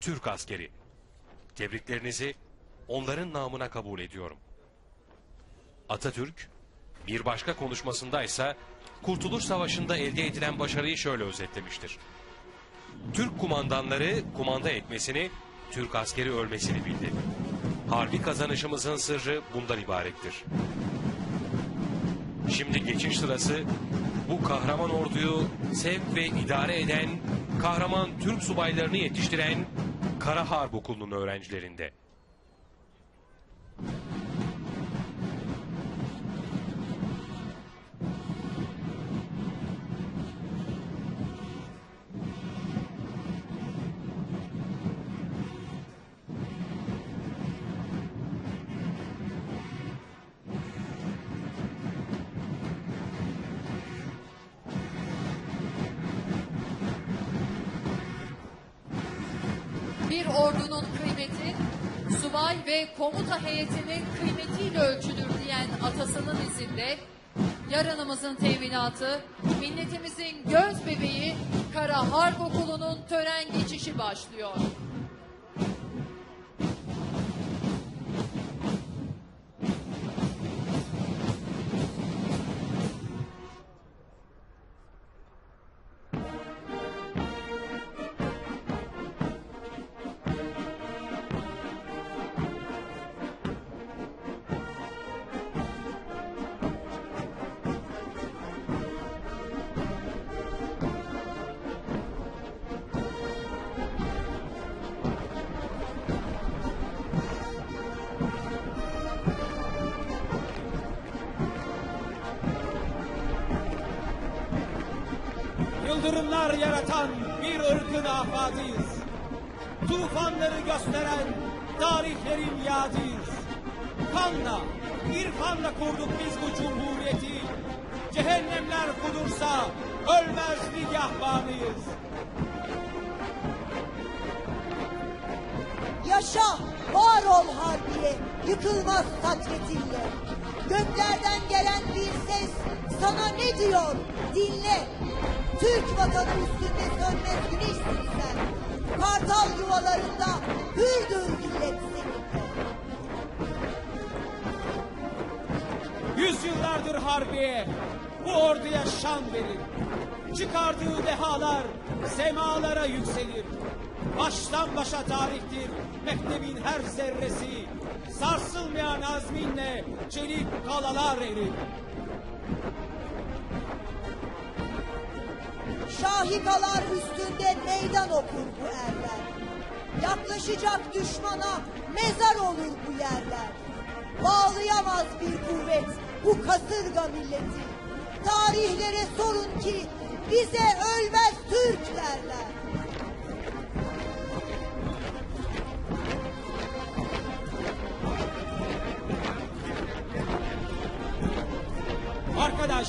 Türk askeri. Tebriklerinizi onların namına kabul ediyorum. Atatürk bir başka konuşmasında ise Kurtuluş Savaşı'nda elde edilen başarıyı şöyle özetlemiştir. Türk kumandanları kumanda etmesini, Türk askeri ölmesini bildi. Harbi kazanışımızın sırrı bundan ibarettir. Şimdi geçiş sırası bu kahraman orduyu sevk ve idare eden, kahraman Türk subaylarını yetiştiren Kara Harp Okulu'nun öğrencilerinde. Ordunun kıymeti subay ve komuta heyetinin kıymetiyle ölçülür diyen atasının izinde yarınımızın teminatı, milletimizin göz bebeği Kara Harp Okulu'nun tören geçişi başlıyor. Yıldırımlar yaratan bir ırkın afadıyız. Tufanları gösteren tarihlerin yadıyız. Kanla, irfanla kurduk biz bu cumhuriyeti. Cehennemler kudursa ölmez nigahbanıyız. Yaşa, var ol harbiye, yıkılmaz satretinle. Göklerden gelen bir ses sana ne diyor? Dinle. Türk vatanı üstünde sönmez güneşsin sen. Kartal yuvalarında hürdür millet seninle. Yüzyıllardır harbiye bu orduya şan verir. Çıkardığı dehalar semalara yükselir. Baştan başa tarihtir mektebin her zerresi. Sarsılmayan azminle çelik kalalar erir. Şahikalar üstünde meydan okur bu erler. Yaklaşacak düşmana mezar olur bu yerler. Bağlayamaz bir kuvvet bu kasırga milleti. Tarihlere sorun ki bize ölmez Türk derler. Arkadaş,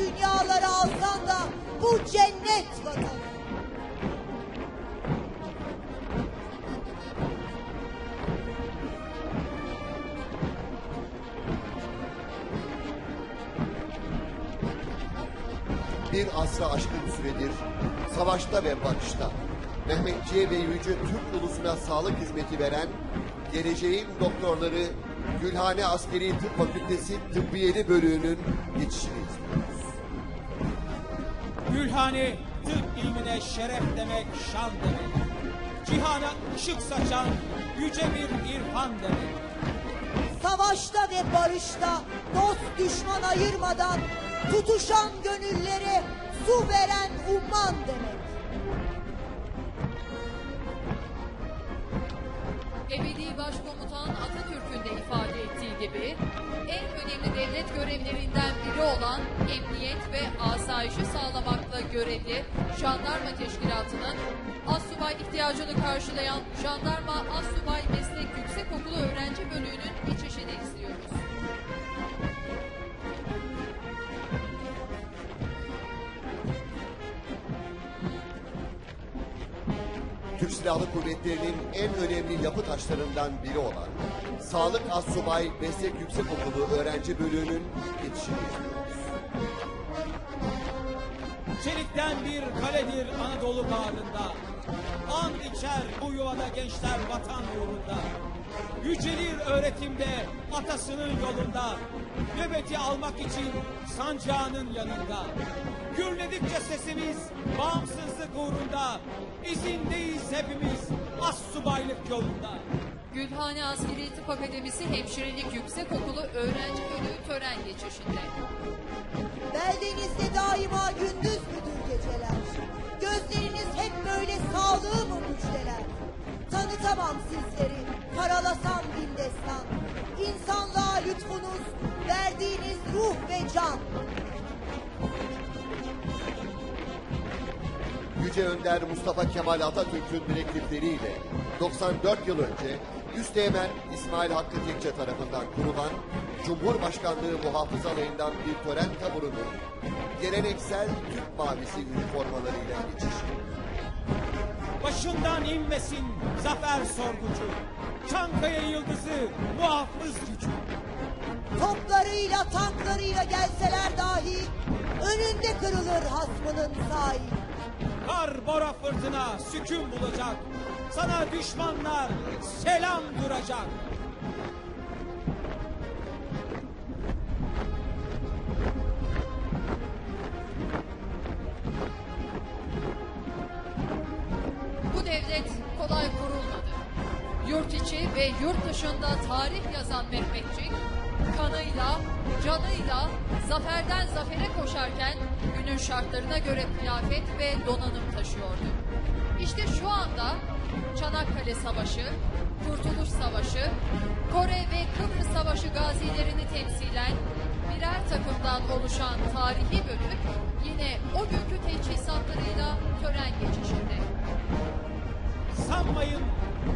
Dünyaları alsan da bu cennet vatanı. bir asra aşkın süredir savaşta ve barışta Mehmetçiğe ve Yüce Türk ulusuna sağlık hizmeti veren geleceğin doktorları Gülhane Askeri Tıp Fakültesi Tıbbiyeli Bölüğü'nün geçişini. Gülhane tıp ilmine şeref demek, şan demek. Cihana ışık saçan yüce bir irfan demek. Savaşta ve barışta dost düşman ayırmadan tutuşan gönüllere su veren umman demek. Ebedi Başkomutan Atatürk'ün de ifade ettiği gibi en önemli devlet görevlerinden biri olan emniyet ve asayişi görevli jandarma teşkilatının ihtiyacını karşılayan Jandarma Assubay Meslek Yüksekokulu Öğrenci Bölüğü'nün geçişini izliyoruz. Türk Silahlı Kuvvetleri'nin en önemli yapı taşlarından biri olan Sağlık Assubay Meslek Yüksekokulu Öğrenci Bölüğü'nün geçişini izliyoruz. Çelikten bir kaledir Anadolu bağrında. An içer bu yuvada gençler vatan uğrunda. Yücelir öğretimde atasının yolunda. Nöbeti almak için sancağının yanında. Gürledikçe sesimiz bağımsızlık uğrunda. İzindeyiz hepimiz as subaylık yolunda. Gülhane Askeri Tıp Akademisi Hemşirelik Yüksekokulu Öğrenci Bölüğü tören geçişinde. Beldenizde daima gündüz müdür geceler. Gözleriniz hep böyle sağlığı mı müjdeler? Tanıtamam sizleri, karalasam bin destan. İnsanlığa lütfunuz, verdiğiniz ruh ve can. Yüce Önder Mustafa Kemal Atatürk'ün direktifleriyle 94 yıl önce Üsteğmen İsmail Hakkı Tekçe tarafından kurulan Cumhurbaşkanlığı muhafızalarından bir tören taburunun geleneksel Türk mavisi üniformalarıyla geçişi. Başından inmesin zafer sorgucu. Çankaya yıldızı muhafız gücü. Toplarıyla, tanklarıyla gelseler dahi önünde kırılır hasmının sahi. Kar bora fırtına sükun bulacak. Sana düşmanlar selam duracak. Bu devlet kolay kurulmadı. Yurt içi ve yurt dışında tarih yazan Mehmetçik, kanıyla, canıyla zaferden zafere koşarken günün şartlarına göre kıyafet ve donanım taşıyordu. İşte şu anda Çanakkale Savaşı, Kurtuluş Savaşı, Kore ve Kıbrıs Savaşı gazilerini temsilen birer takımdan oluşan tarihi bölük yine o günkü teçhizatlarıyla tören geçişinde. Sanmayın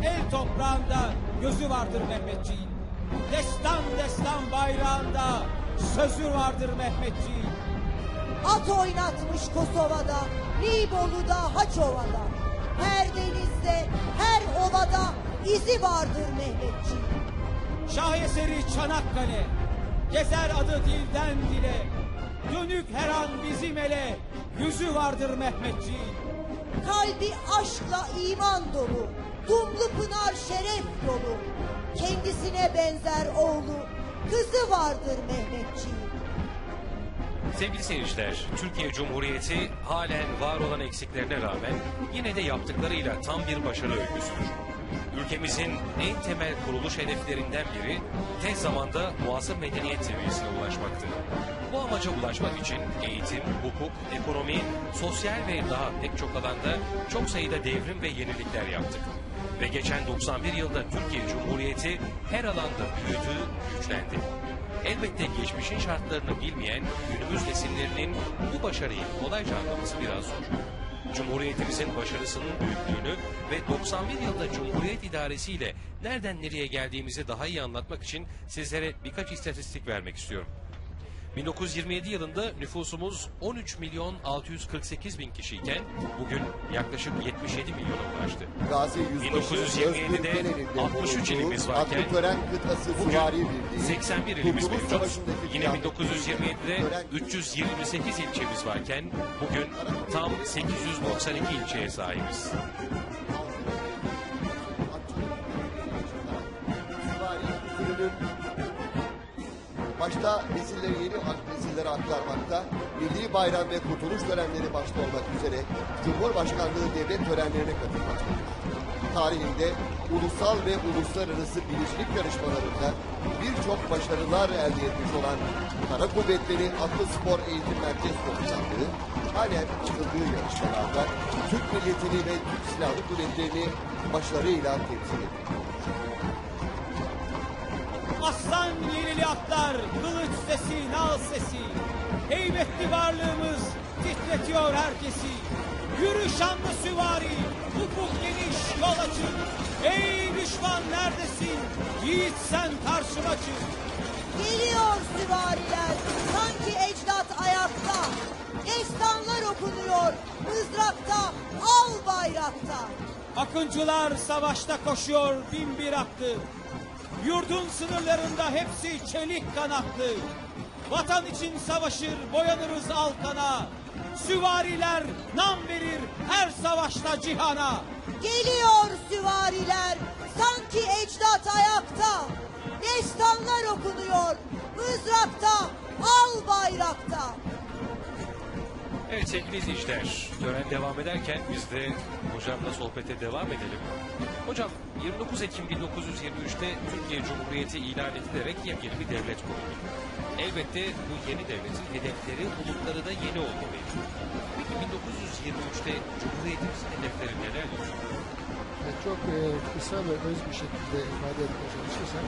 el toprağında gözü vardır Mehmetçiğin. Destan destan bayrağında sözü vardır Mehmetçiğin. At oynatmış Kosova'da, Nibolu'da, Haçova'da. Her denizde, her ovada izi vardır Mehmetçiğin. Şaheseri Çanakkale, gezer adı dilden dile. Dönük her an bizim ele, yüzü vardır Mehmetçiğin. Kalbi aşkla iman dolu, Dumlu Pınar şeref yolu. Kendisine benzer oğlu, kızı vardır Mehmetçiğin. Sevgili seyirciler, Türkiye Cumhuriyeti halen var olan eksiklerine rağmen yine de yaptıklarıyla tam bir başarı öyküsüdür. Ülkemizin en temel kuruluş hedeflerinden biri tez zamanda muasır medeniyet seviyesine ulaşmaktır. Bu amaca ulaşmak için eğitim, hukuk, ekonomi, sosyal ve daha pek çok alanda çok sayıda devrim ve yenilikler yaptık. Ve geçen 91 yılda Türkiye Cumhuriyeti her alanda büyüdü, güçlendi. Elbette geçmişin şartlarını bilmeyen günümüz nesillerinin bu başarıyı kolayca anlaması biraz zor. Cumhuriyetimizin başarısının büyüklüğünü ve 91 yılda Cumhuriyet idaresiyle nereden nereye geldiğimizi daha iyi anlatmak için sizlere birkaç istatistik vermek istiyorum. 1927 yılında nüfusumuz 13 milyon 648 bin kişiyken bugün yaklaşık 77 milyona ulaştı. Gazi Yüzbaşı 1927'de Özgür Penel'in de 63 bulunduğu ilimiz varken Bugün Süvari Birliği 81 ilimiz mevcut. Yine kıyafetleri 1927'de tören 328 ilçemiz varken bugün tam 892 ilçeye sahibiz. Süvari usulünün başta nesillere yeni nesillere aktarmakta, milli bayram ve kurtuluş törenleri başta olmak üzere Cumhurbaşkanlığı devlet törenlerine katılmaktadır. Tarihinde ulusal ve uluslararası bilicilik yarışmalarında birçok başarılar elde etmiş olan Kara Kuvvetleri Atlı Spor Eğitim Merkez Komutanlığı halen çıkıldığı yarışmalarda Türk milletini ve Türk Silahlı Kuvvetleri'ni başarıyla temsil ediyor. Aslan yenili atlar, kılıç sesi, nal sesi. Heybetli varlığımız titretiyor herkesi. Yürü şanlı süvari, ufuk geniş, açın. Ey düşman neredesin? Yiğit sen karşıma çık. Geliyor süvariler, sanki ecdat ayakta. Destanlar okunuyor, mızrakta, al bayrakta. Akıncılar savaşta koşuyor bin bir attı. Yurdun sınırlarında hepsi çelik kanatlı. Vatan için savaşır boyanırız alkana. Süvariler nam verir her savaşta cihana. Geliyor süvariler, sanki ecdat ayakta. Destanlar okunuyor, mızrakta, al bayrakta. Evet sevgili izleyiciler, tören devam ederken biz de hocamla sohbete devam edelim. Hocam 29 Ekim 1923'te Türkiye Cumhuriyeti ilan edilerek yepyeni bir devlet kuruldu. Elbette bu yeni devletin hedefleri, umutları da yeni olmalıydı. Peki 1923'te Cumhuriyetimizin hedefleri nelerdir? Çok e, kısa ve öz bir şekilde ifade etmeye çalışırsam